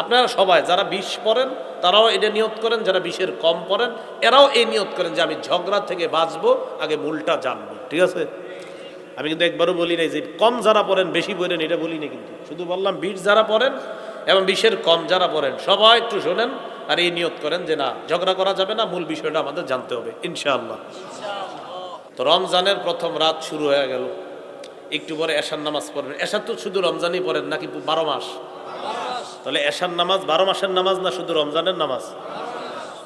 আপনারা সবাই যারা বিষ পড়েন, তারাও এটা নিয়ত করেন, যারা বিষের কম পড়েন, এরাও এই নিয়ত করেন যে আমি ঝগড়া থেকে বাঁচবো, আগে মূলটা জানব, ঠিক আছে? আমি কিন্তু একবারও বলি নাই যে কম যারা পড়েন, বেশি পড়েন, এটা বলি না কিন্তু। শুধু বললাম বিষ যারা পড়েন এবং বিষের কম যারা পড়েন, সবাই একটু শোনেন আর এই নিয়ত করেন যে না, ঝগড়া করা যাবে না, মূল বিষয়টা আমাদের জানতে হবে, ইনশাআল্লাহ। তো রমজানের প্রথম রাত শুরু হয়ে গেল। একটু পরে এশার নামাজ পড়বেন। এশার তো শুধু রমজানই পড়েন, নাকি বারো মাস? তাহলে এশার নামাজ বারো মাসের নামাজ না শুধু রমজানের নামাজ?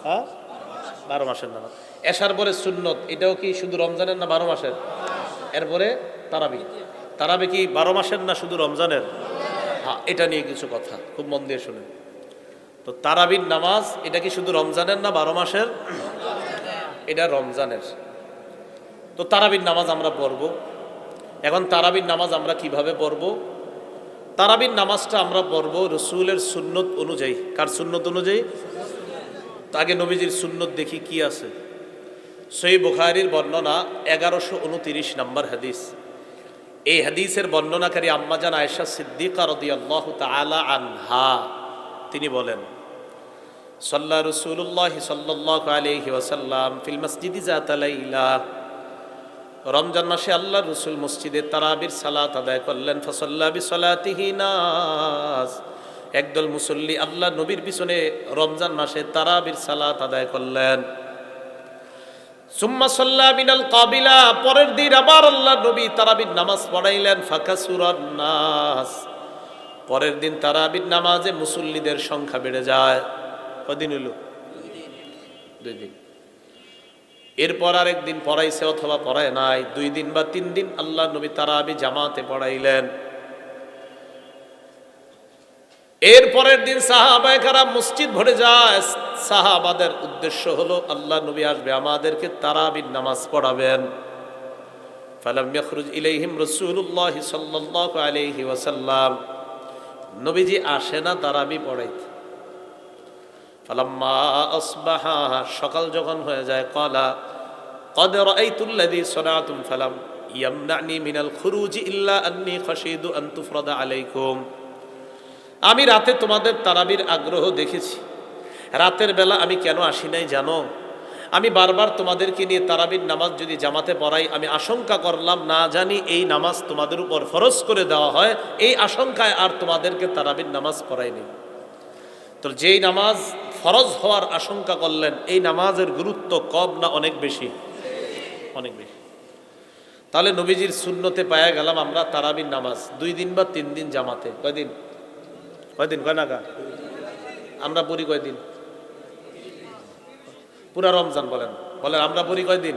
হ্যাঁ? বারো মাসের নামাজ। এশার পরে সুন্নত, এটাও কি শুধু রমজানের না বারো মাসের? এরপরে তারাবি। তারাবি কি বারো মাসের না শুধু রমজানের? হ্যাঁ এটা নিয়ে কিছু কথা, খুব মন দিয়ে শুনেন। তো তারাবির নামাজ, এটা কি শুধু রমজানের না বারো মাসের? এটা রমজানের। তো তারাবির নামাজ আমরা পড়ব। এখন তারাবির নামাজ আমরা কীভাবে পড়ব? তারাবির নামাজটা আমরা পড়ব রসুলের সুন্নত অনুযায়ী। কার সুন্নত অনুযায়ী? তাকে নবীজির সুন্নত দেখি কি আছে। সই বুখারির বর্ণনা এগারোশো উনতিরিশ নম্বর হাদিস। এই হাদিসের বর্ণনাকারী আম্মাজান আয়েশা সিদ্দিকা রদিয়াল্লাহ আনহা, তিনি বলেন, সাল্লা রসুল্লাহ সাল্লাহ আলহি ওয়াসাল্লাম ফিল মসজিদি জাতালাইলা রমজান মাসে আল্লাহ রসুল মসজিদে তারাবির সালাত আদায় করলেন, ফসল্লা বিসলাতিহি নাস। একদল মুসল্লি আল্লাহ নবীর পিছনে রমজান মাসে তারাবির সালাত আদায় করলেন। সুম্মা সাল্লা মিনাল কাবিলা, পরের দিন আবার আল্লাহ নবী তারাবির নামাজ পড়াইলেন ফাঁকা নাস। পরের দিন তারাবির নামাজে মুসল্লিদের সংখ্যা বেড়ে যায়। কদিন হলো দুই দিন। এরপর আর একদিন পড়াইছে অথবা পড়ায় নাই, দুই দিন বা তিন দিন আল্লাহ নবী তারা তারাবি জামাতে পড়াইলেন। এর পরের দিন সাহাবায় খারাপ মসজিদ ভরে যায়। সাহাবাদের উদ্দেশ্য হলো, আল্লাহ নবী আসবে, আমাদেরকে তারাবির নামাজ পড়াবেন। ফালাম ইলাইহিম রাসূলুল্লাহ আলাইহি ওয়াসাল্লাম। নবীজি আসে না তারাবি পড়াইতে। ফালাম্মা আসবাহা সকাল যখন হয়ে যায় কলা قد رأيت الذي صنعتم فلم يمنعني من الخروج إلا أني خشيت أن تفرض عليكم আমি রাতে তোমাদের তারাবির আগ্রহ দেখেছি রাতের বেলা আমি কেন আসি নাই জানো আমি বারবার তোমাদেরকে নিয়ে তারাবির নামাজ যদি জামাতে পড়াই আমি আশঙ্কা করলাম না জানি এই নামাজ তোমাদের উপর ফরজ করে দেওয়া হয় এই আশঙ্কায় আর তোমাদেরকে তারাবির নামাজ পড়াইনি তো যেই নামাজ ফরজ হওয়ার আশঙ্কা করলেন, এই নামাজের গুরুত্ব কম না অনেক বেশি? অনেক বেশি। তাহলে নবীজির শূন্যতে পায়া গেলাম আমরা তারাবির নামাজ। দুই দিন বা তিন দিন জামাতে? কয়দিন কয়দিন কয় নাগা আমরা পড়ি কয়দিন পুরা রমজান বলেন। বলেন, আমরা পড়ি কয়দিন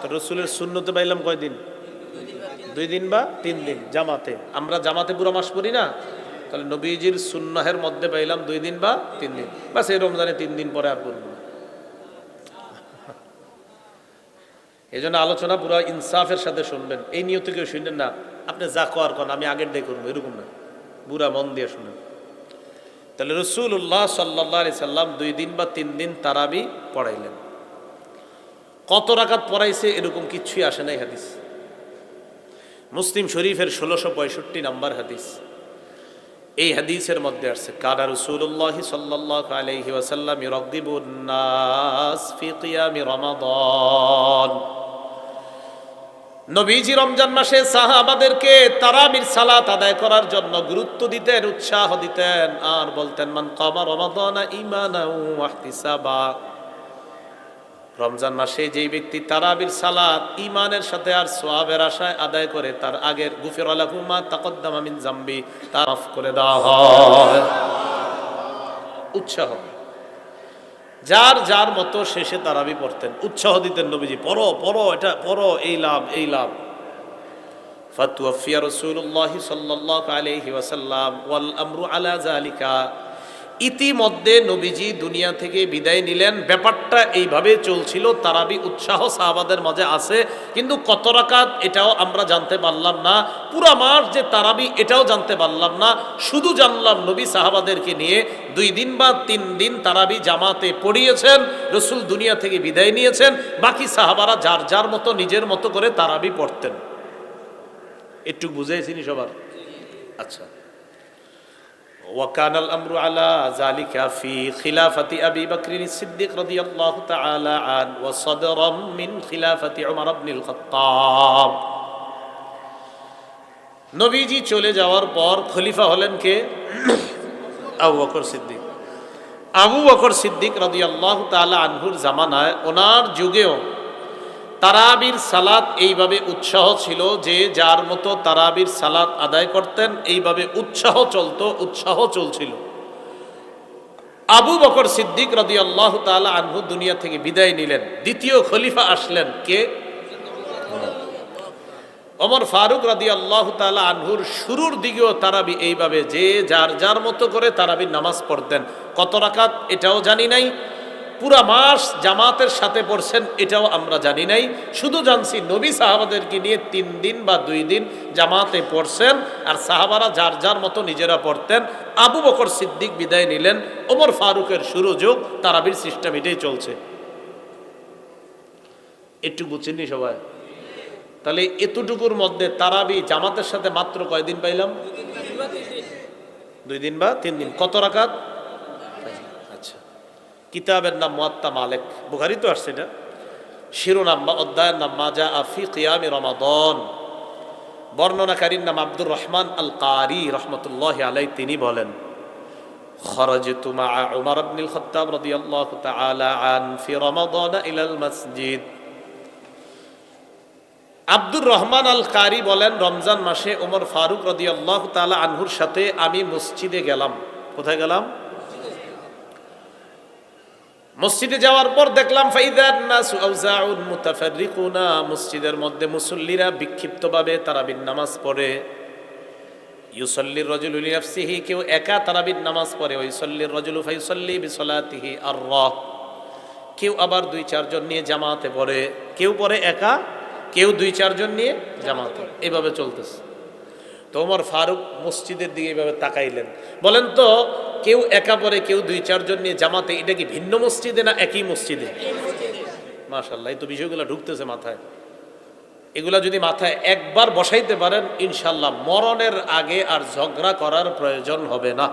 তো রসুলের শূন্যতে পাইলাম কয়দিন দুই দিন বা তিন দিন জামাতে। আমরা জামাতে পুরো মাস পড়ি না? তাহলে নবীজির সুন্নাহের মধ্যে পাইলাম দুই দিন বা তিন দিন। বা এই রমজানে তিন দিন পরে আর না। এই জন্য আলোচনা পুরো ইনসাফের সাথে শুনবেন। এই নিয়ত কেউ শুনবেন না, আপনি যা কর কন, আমি আগের ডে করব, এরকম না। বুড়া মন দিয়ে শুনেন তাহলে রসুল্লাহ সাল্লাহ সাল্লাম দুই দিন বা তিন দিন তারাবি পড়াইলেন। কত রাকাত পড়াইছে এরকম কিছুই আসে নাই হাদিস। মুসলিম শরীফের ষোলোশো পঁয়ষট্টি নাম্বার হাদিস। এই হাদিসের মধ্যে আসছে কানা রসুল্লাহ সাল্লাহ আলহি ওয়াসাল্লাম ইরকদিবুন নাস ফি কিয়ামি নবীজি রমজান মাসে সাহাবাদেরকে তারাবির সালাত আদায় করার জন্য গুরুত্ব দিতেন, উৎসাহ দিতেন, আর বলতেন, মান কামা রমাদান ইমানা ওয়াহতিসাবা। রমজান মাসে যেই ব্যক্তি তারাবির সালাত ইমানের সাথে আর সোয়াবের আশায় আদায় করে, তার আগের গুফির আলাহুমা তাকদ্দামা মিন জাম্বি তা মাফ করে দেওয়া হয়। উৎসাহ। যার যার মতো শেষে তারাবি পড়তেন। উৎসাহ দিতেন নবীজি, পড়ো পড়ো, এটা পড়ো, এই লাভ এই লাভ। ফাতুয়াফিয়া রসুল্লাহ সাল্লাহ আলহি ওয়াসাল্লাম, ওয়াল আমরু আলা জালিকা ইতিমধ্যে নবীজি দুনিয়া থেকে বিদায় নিলেন। ব্যাপারটা এইভাবে চলছিল, তারাবি উৎসাহ সাহাবাদের মাঝে আছে, কিন্তু কত রাকাত এটাও আমরা জানতে পারলাম না। পুরা মাস যে তারাবি, এটাও জানতে পারলাম না। শুধু জানলাম নবী সাহাবাদেরকে নিয়ে দুই দিন বা তিন দিন তারাবি জামাতে পড়িয়েছেন, রসুল দুনিয়া থেকে বিদায় নিয়েছেন, বাকি সাহাবারা যার যার মতো, নিজের মতো করে তারাবি পড়তেন। একটু বুঝেছিনি সবার? আচ্ছা। وكان الأمر على ذلك في خلافة أبي بكر الصديق رضي الله تعالى عنه وصدرا من خلافة عمر بن الخطاب নবীজি চলে যাওয়ার পর খলিফা হলেন কে আবু বকর সিদ্দিক আবু বকর সিদ্দিক রদি আল্লাহ তালা আনহুর জামানায় ওনার যুগেও তারাবির সালাত এইভাবে উৎসাহ ছিল যে যার মতো তারাবির সালাত আদায় করতেন, এইভাবে উৎসাহ চলত, উৎসাহ চলছিল। আবু বকর সিদ্দিক রদি আল্লাহ তালা আনহু দুনিয়া থেকে বিদায় নিলেন। দ্বিতীয় খলিফা আসলেন কে? অমর ফারুক রাদি আল্লাহ তালা আনহুর শুরুর দিকেও তারাবি এইভাবে যে যার যার মতো করে তারাবির নামাজ পড়তেন। কত রাকাত এটাও জানি নাই। পুরা মাস জামাতের সাথে পড়ছেন, এটাও আমরা জানি নাই। শুধু জানছি নবী সাহাবাদেরকে নিয়ে তিন দিন বা দুই দিন জামাতে পড়ছেন, আর সাহাবারা যার যার মতো নিজেরা পড়তেন। আবু বকর সিদ্দিক বিদায় নিলেন, ওমর ফারুকের শুরু যোগ তারাবির সিস্টেম এটাই চলছে। একটু বুঝছেননি সবাই? তাহলে এতটুকুর মধ্যে তারাবি জামাতের সাথে মাত্র কয়দিন পাইলাম? দুই দিন বা তিন দিন। কত আচ্ছা কিতাবের নাম মোয়াত্তা মালেক বুখারি তো আসছে এটা শিরোনাম বা অধ্যায়ের নাম মাজা আফি কিয়ামি রমাদন বর্ণনাকারীর নাম আব্দুর রহমান আল কারি রহমতুল্লাহ আলাই তিনি বলেন خرجت مع عمر بن الخطاب رضي الله تعالى عنه في رمضان إلى المسجد আব্দুর রহমান আল কারি বলেন রমজান মাসে ওমর ফারুক রদি আল্লাহ তালা আনহুর সাথে আমি মসজিদে গেলাম কোথায় গেলাম মসজিদে যাওয়ার পর দেখলাম ফাইদার নাসু আউজাউন মুতাফাররিকুনা মসজিদের মধ্যে মুসল্লিরা বিক্ষিপ্তভাবে তারাবির নামাজ পড়ে। ইউসল্লির রজুল লিনাফসিহি, কেউ একা তারাবির নামাজ পড়ে। ওই সল্লির রজুল ফাইসল্লি বিসলাতিহি আর কেউ আবার দুই চারজন নিয়ে জামাতে পড়ে। কেউ পড়ে একা, কেউ দুই চারজন নিয়ে জামাতে। এভাবে চলতেছে। তো ওমর ফারুক মসজিদের দিকে এইভাবে তাকাইলেন। বলেন তো কেউ একা পরে কেউ দুই চারজন নিয়ে জামাতে এটা কি ভিন্ন মসজিদে না একই মসজিদে? মাশাল্লাহ এই তো বিষয়গুলো ঢুকতেছে মাথায়। এগুলা যদি মাথায় একবার বসাইতে পারেন ইনশাল্লাহ মরণের আগে আর ঝগড়া করার প্রয়োজন হবে না।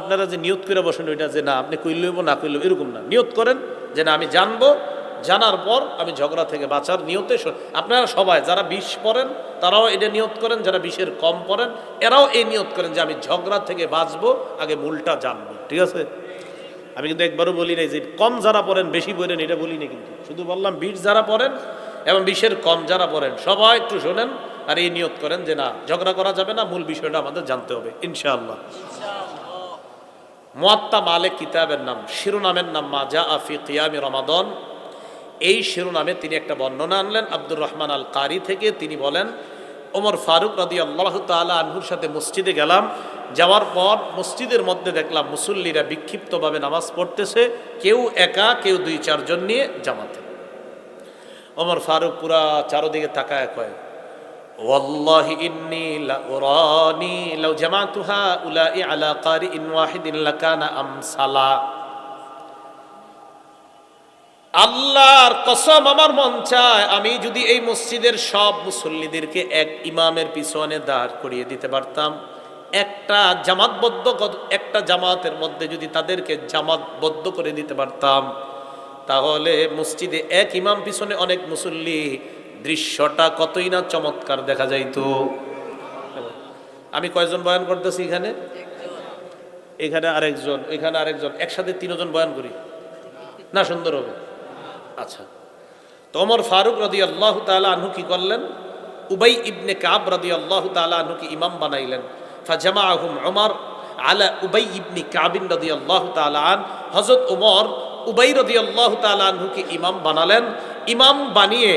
আপনারা যে নিয়ত করে বসেন ওইটা যে না আপনি কইল হইব না কইল এরকম না। নিয়ত করেন যে না আমি জানব জানার পর আমি ঝগড়া থেকে বাঁচার নিয়তে আপনারা সবাই যারা বিষ পড়েন তারাও এটা নিয়ত করেন, যারা বিষের কম পড়েন এরাও এই নিয়ত করেন যে আমি ঝগড়া থেকে বাঁচবো, আগে মূলটা জানব। ঠিক আছে? আমি কিন্তু একবারও বলি নাই যে কম যারা পড়েন বেশি পড়েন এটা বলি না কিন্তু। শুধু বললাম বিষ যারা পড়েন এবং বিষের কম যারা পড়েন সবাই একটু শোনেন আর এই নিয়ত করেন যে না, ঝগড়া করা যাবে না, মূল বিষয়টা আমাদের জানতে হবে, ইনশাআল্লাহ। মোয়াত্তা মালিক কিতাবের নাম, শিরোনামের নাম মাজা আফি কিয়ামি রমাদন। এই শিরোনামে তিনি একটা বর্ণনা আনলেন আব্দুর রহমান আল কারি থেকে তিনি বলেন ওমর ফারুক রাদি আল্লাহ তালা আনহুর সাথে মসজিদে গেলাম যাওয়ার পর মসজিদের মধ্যে দেখলাম মুসল্লিরা বিক্ষিপ্তভাবে নামাজ পড়তেছে কেউ একা কেউ দুই চারজন নিয়ে জামাতে ওমর ফারুক পুরা চারোদিকে তাকায় কয় والله إني لأراني لو جمعت هؤلاء على قارئ واحد لكان أمثلا আল্লাহর কসম আমার মন চায়, আমি যদি এই মসজিদের সব মুসল্লিদেরকে এক ইমামের পিছনে দাঁড় করিয়ে দিতে পারতাম। একটা জামাতবদ্ধ একটা জামাতের মধ্যে যদি তাদেরকে জামাতবদ্ধ করে দিতে পারতাম, তাহলে মসজিদে এক ইমাম পিছনে অনেক মুসল্লি দৃশ্যটা কতই না চমৎকার দেখা যাইতো। আমি কয়জন বয়ান করতেছি এখানে? এখানে আরেকজন এখানে আরেকজন, একসাথে তিনজন বয়ান করি। না, সুন্দর হবে। আচ্ছা। তো ওমর ফারুক রদি আল্লাহ তালা আনহু কি করলেন? উবাই ইবনে কাব রদি আল্লাহ তালা আনহুকে ইমাম বানাইলেন। ফাজামা আহম ওমর আলা উবাই ইবনি কাবিন রদি আল্লাহ তালা আন। হজরত উমর উবাই রদি আল্লাহ তালা আনহুকে ইমাম বানালেন। ইমাম বানিয়ে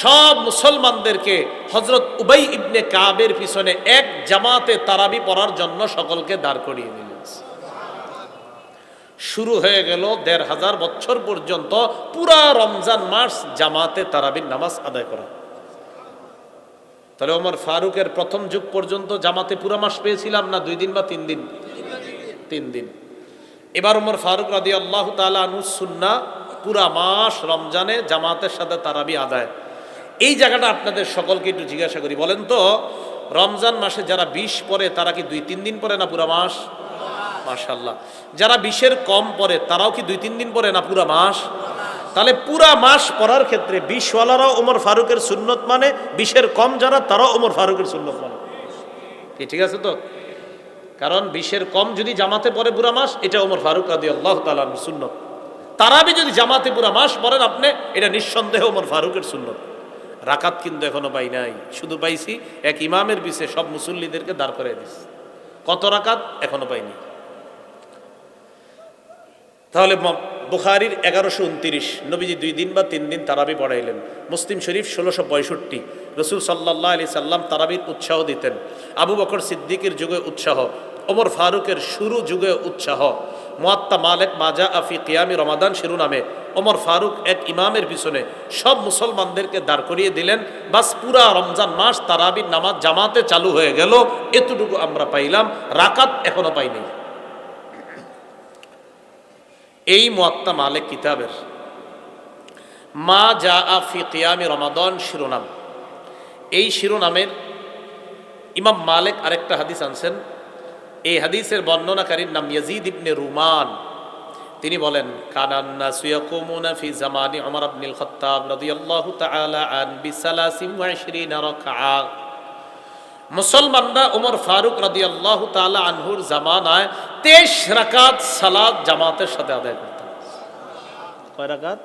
সব মুসলমানদেরকে হজরত উবাই ইবনে কাবের পিছনে এক জামাতে তারাবি পড়ার জন্য সকলকে দাঁড় করিয়ে দিলেন। শুরু হয়ে গেল দেড় হাজার বছর পর্যন্ত পুরা রমজান মাস জামাতে তারাবির নামাজ আদায় করা। তাহলে ওমর ফারুকের প্রথম যুগ পর্যন্ত জামাতে পুরা মাস পেয়েছিলাম না দুই দিন বা তিন দিন? তিন দিন। এবার ওমর ফারুক রাদি আল্লাহ সুন্না পুরা মাস রমজানে জামাতের সাথে তারাবি আদায়। এই জায়গাটা আপনাদের সকলকে একটু জিজ্ঞাসা করি, বলেন তো, রমজান মাসে যারা বিশ পরে তারা কি দুই তিন দিন পরে না পুরা মাস? মাশাল্লাহ যারা বিশের কম পরে, তারাও কি দুই, তিন দিন পরে না পুরা মাস? তাহলে পুরা মাস পড়ার ক্ষেত্রে বিশওয়ালারাও ওমর ফারুকের সুন্নত মানে বিশের কম যারা, তারাও ওমর ফারুকের সুন্নত মানে। কি, ঠিক আছে তো? কারণ বিশের কম যদি জামাতে পড়ে পুরা মাস, এটা ওমর ফারুক রাদি আল্লাহ তালার সুন্নত। তারাবি যদি জামাতে পুরা মাস পড়েন আপনি, এটা নিঃসন্দেহে ওমর ফারুকের সুন্নত। রাকাত কিন্তু এখনও পাই নাই। শুধু পাইছি, এক ইমামের পিছে সব মুসল্লিদেরকে দাঁড় করে দিস কত রাকাত? এখনও পাইনি। তাহলে বুখারির এগারোশো উনতিরিশ, নবীজি দুই দিন বা তিন দিন তারাবি পড়াইলেন। মুসলিম শরীফ ষোলোশো পঁয়ষট্টি। রসুল সাল্লাহ আলি সাল্লাম তারাবির উৎসাহ দিতেন। আবু বকর সিদ্দিকের যুগে উৎসাহ, ওমর ফারুকের শুরু যুগে উৎসাহ। মোয়াত্তা মালেক মাজা আফি কিয়ামি রমাদান শিরোনামে ওমর ফারুক এক ইমামের পিছনে সব মুসলমানদেরকে দাঁড় করিয়ে দিলেন। বাস পুরা রমজান মাস তারাবির নামাজ জামাতে চালু হয়ে গেল। এতটুকু আমরা পাইলাম, রাকাত এখনও পাইনি। এই মোয়াত্তা মালিক কিতাবের। মা যা আফি কিয়ামি রমাদন শিরোনাম। এই শিরোনামের ইমাম মালিক আরেকটা হাদিস আনছেন। এই হাদিসের বর্ণনাকারীর নাম ইয়াজিদ ইবনে রুমান। তিনি বলেন কানান্না সুয়াকুমুনা ফি জামানি ওমর ইবনুল খাত্তাব রাদিয়াল্লাহু তাআলা আন বিসালাসিন ওয়া ইশরিনা রাকআ। মুসলমানরা উমর ফারুক রাদি আল্লাহ তালা আনহুর জামানায় 23 রাকাত সালাদ জামাতের সাথে আদায় করতেন। কয় রাকাত?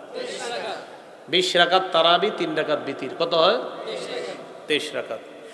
20 রাকাত। তারাবি তিন রাকাত বিতির। কত হয়? 23 রাকাত।